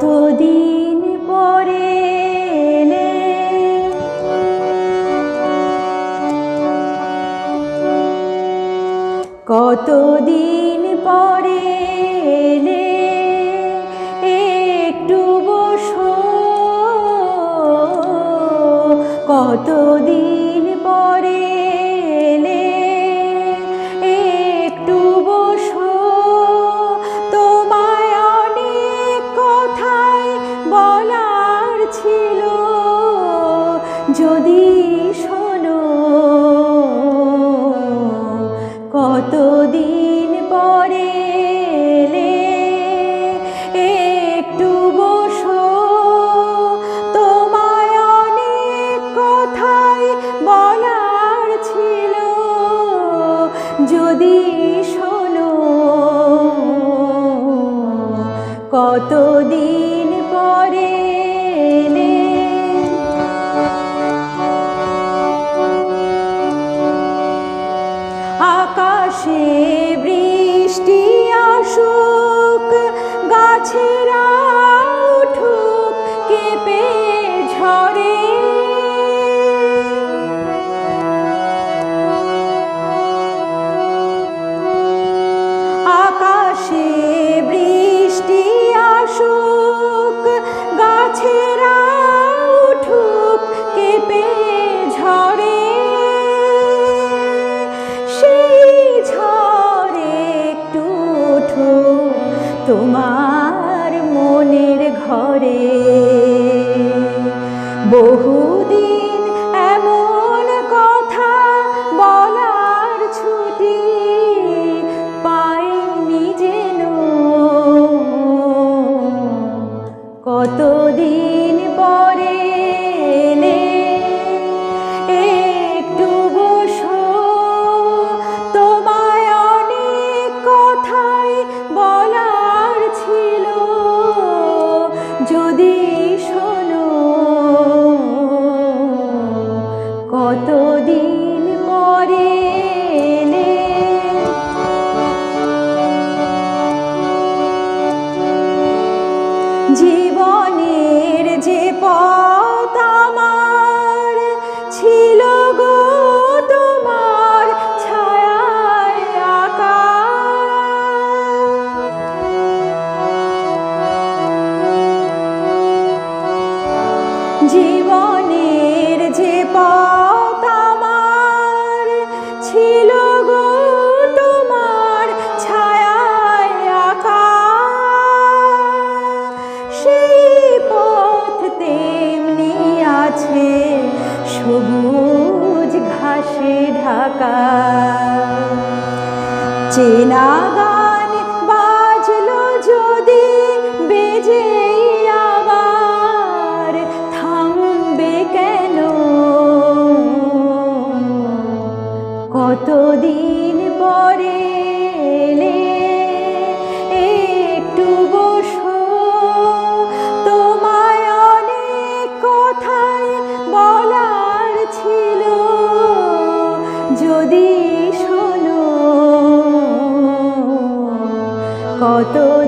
কতদিন পরে কতদিন পরে এলে? একটু বসো। কতদিন যদি শোনো কতদিন পরে একটু বসো। তোমায় অনেক কথাই বলার ছিল। যদি শোনো কতদিন তোমার মনের ঘরে বহু চেনা গান বাজলো যদি বেজে আবার থামবে কেন? কতদিন পরে tú.